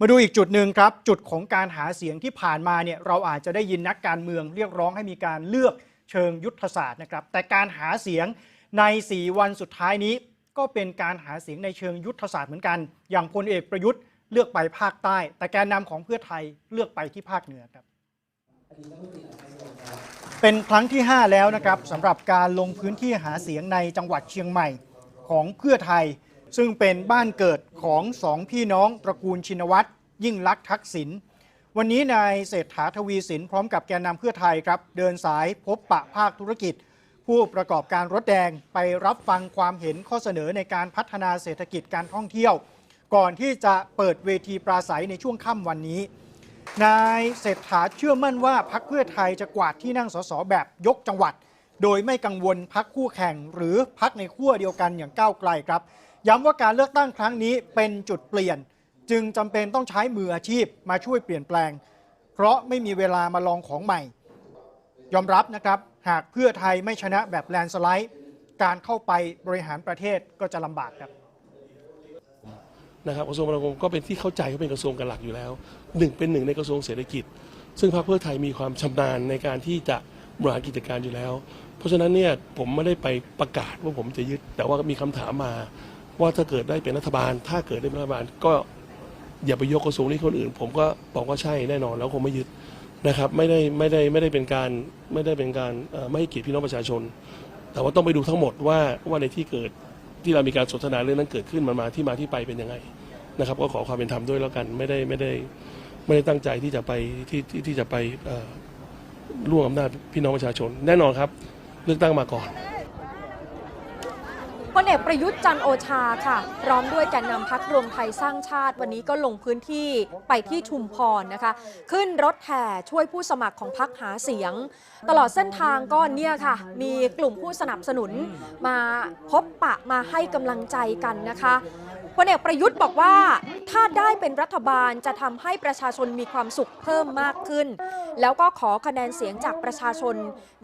มาดูอีกจุดหนึ่งครับ จุดของการหาเสียงที่ผ่านมาเนี่ยเราอาจจะได้ยินนักการเมืองเรียกร้องให้มีการเลือกเชิงยุทธศาสตร์นะครับ แต่การหาเสียงใน 4 วันสุดท้ายนี้ ก็เป็นการหาเสียงในเชิงยุทธศาสตร์เหมือนกัน อย่างพลเอกประยุทธ์เลือกไปภาคใต้ แต่แกนนำของเพื่อไทยเลือกไปที่ภาคเหนือครับเป็นครั้งที่ 5 แล้วนะครับสำหรับการลงพื้นที่หาเสียงในจังหวัดเชียงใหม่ของเพื่อไทย ซึ่งเป็นบ้านเกิดของสองพี่น้องตระกูลชินวัตรยิ่งลักษณ์ทักษิณวันนี้นายเศรษฐาทวีสินพร้อมกับแกนนำเพื่อไทยครับ เดินสายพบปะภาคธุรกิจ ผู้ประกอบการรถแดงไปรับฟังความเห็นข้อเสนอในการพัฒนาเศรษฐกิจการท่องเที่ยว ก่อนที่จะเปิดเวทีปราศัยในช่วงค่ำวันนี้ นายเศรษฐาเชื่อมั่นว่าพักเพื่อไทยจะกวาดที่นั่งสสแบบยกจังหวัด โดยไม่กังวลพักคู่แข่งหรือพักในขั้วเดียวกันอย่างก้าวไกลครับ ย้ำว่าการเลือกตั้งครั้งนี้เป็นจุดเปลี่ยน จึงจำเป็นต้องใช้มืออาชีพมาช่วยเปลี่ยนแปลง เพราะไม่มีเวลามาลองของใหม่ ยอมรับนะครับหากเพื่อไทยไม่ชนะแบบแลนสไลด์ การเข้าไปบริหารประเทศก็จะลำบากครับนะครับกระทรวงคมนาคมก็เป็นที่เข้าใจว่าเป็นกระทรวงกันหลักอยู่แล้วหนึ่งเป็นหนึ่งในกระทรวงเศรษฐกิจ ซึ่งพรรคเพื่อไทยมีความชำนาญในการที่จะบริหารกิจการอยู่แล้ว เพราะฉะนั้นเนี่ยผมไม่ได้ไปประกาศว่าผมจะยึด แต่ว่ามีคำถามมา ว่าถ้าเกิดได้เป็นรัฐบาล ถ้าเกิดได้เป็นรัฐบาล ก็อย่าไปยกกระทรวงนี้คนอื่น ผมก็บอกว่าใช่แน่นอนแล้วคงไม่ยึดนะครับ ไม่ได้ไม่ได้ไม่ได้เป็นการไม่ได้เป็นการไม่ให้เกียรติพี่น้องประชาชน แต่ว่าต้องไปดูทั้งหมดว่าว่าในที่เกิดที่เรามีการสนทนาเรื่องนั้นเกิดขึ้นมันมาที่มาที่ไปเป็นยังไงนะครับ ก็ขอความเป็นธรรมด้วยแล้วกันไม่ได้ไม่ได้ไม่ได้ตั้งใจที่จะไปที่ที่ที่จะไปเอ่อล่วงอำนาจพี่น้องประชาชน แน่นอนครับ เลือกตั้งมาก่อน พลเอกประยุทธ์จันโอชาค่ะพร้อมด้วยแกนนำพักรวมไทยสร้างชาติวันนี้ก็ลงพื้นที่ไปที่ชุมพรนะคะ ขึ้นรถแห่ช่วยผู้สมัครของพักหาเสียง ตลอดเส้นทางก็เนี่ยค่ะ มีกลุ่มผู้สนับสนุนมาพบปะมาให้กำลังใจกันนะคะ พลเอกประยุทธ์บอกว่า ถ้าได้เป็นรัฐบาลจะทำให้ประชาชนมีความสุขเพิ่มมากขึ้น แล้วก็ขอคะแนนเสียงจากประชาชน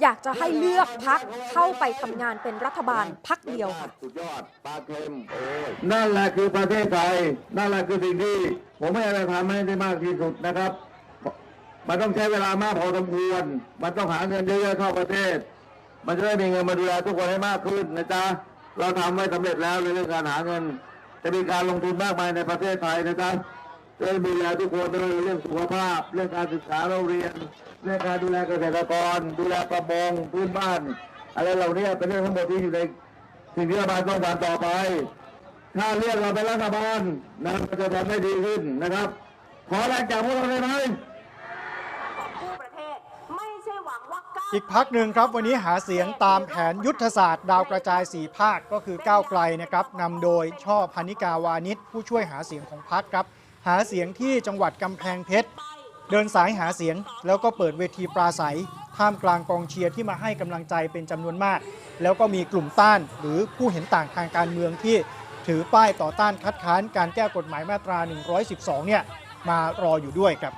อยากจะให้เลือกพักเข้าไปทำงานเป็นรัฐบาลพักเดียวค่ะสุดยอดปลาเค็มนั่นแหละคือประเทศไทยนั่นแหละคือสิ่งที่ ผมไม่อยากจะทำให้ได้มากที่สุดนะครับ มันต้องใช้เวลามากพอสมควร มันต้องหาเงินเยอะๆเข้าประเทศ มันจะได้มีเงินมาดูแลทุกคนให้มากขึ้นนะจ๊ะเราทำไว้สำเร็จแล้วในเรื่องการหาเงิน จะมีการลงทุนมากมายในประเทศไทยนะครับจะได้ดูแลทุกคนไม่ว่าเรื่องสุขภาพ เรื่องการศึกษาเราเรียน เรื่องการดูแลเกษตรกร ดูแลประมงพื้นบ้าน อะไรเหล่านี้เป็นเรื่องทั้งหมดที่อยู่ในสิ่งที่รัฐบาลต้องการต่อไป ถ้าเรียกเราเป็นรัฐบาลนะมันจะทำให้ดีขึ้นนะครับ ขอแรงจากพวกเราได้ไหม ทั่วประเทศไม่ใช่หวังว่าก้าว อีกพักหนึ่งครับวันนี้หาเสียงตามแผนยุทธศาสตร์ดาวกระจาย 4 ภาคก็คือก้าวไกลนะครับนำโดยช่อพานิกาวานิชผู้ช่วยหาเสียงของพักครับ หาเสียงที่จังหวัดกำแพงเพชรเดินสายหาเสียง แล้วก็เปิดเวทีปราศัยท่ามกลางกองเชียร์ที่มาให้กำลังใจเป็นจำนวนมาก แล้วก็มีกลุ่มต้านหรือผู้เห็นต่างทางการเมืองที่ถือป้ายต่อต้านคัดค้านการแก้กฎหมายมาตรา 112 เนี่ยมารออยู่ด้วยครับ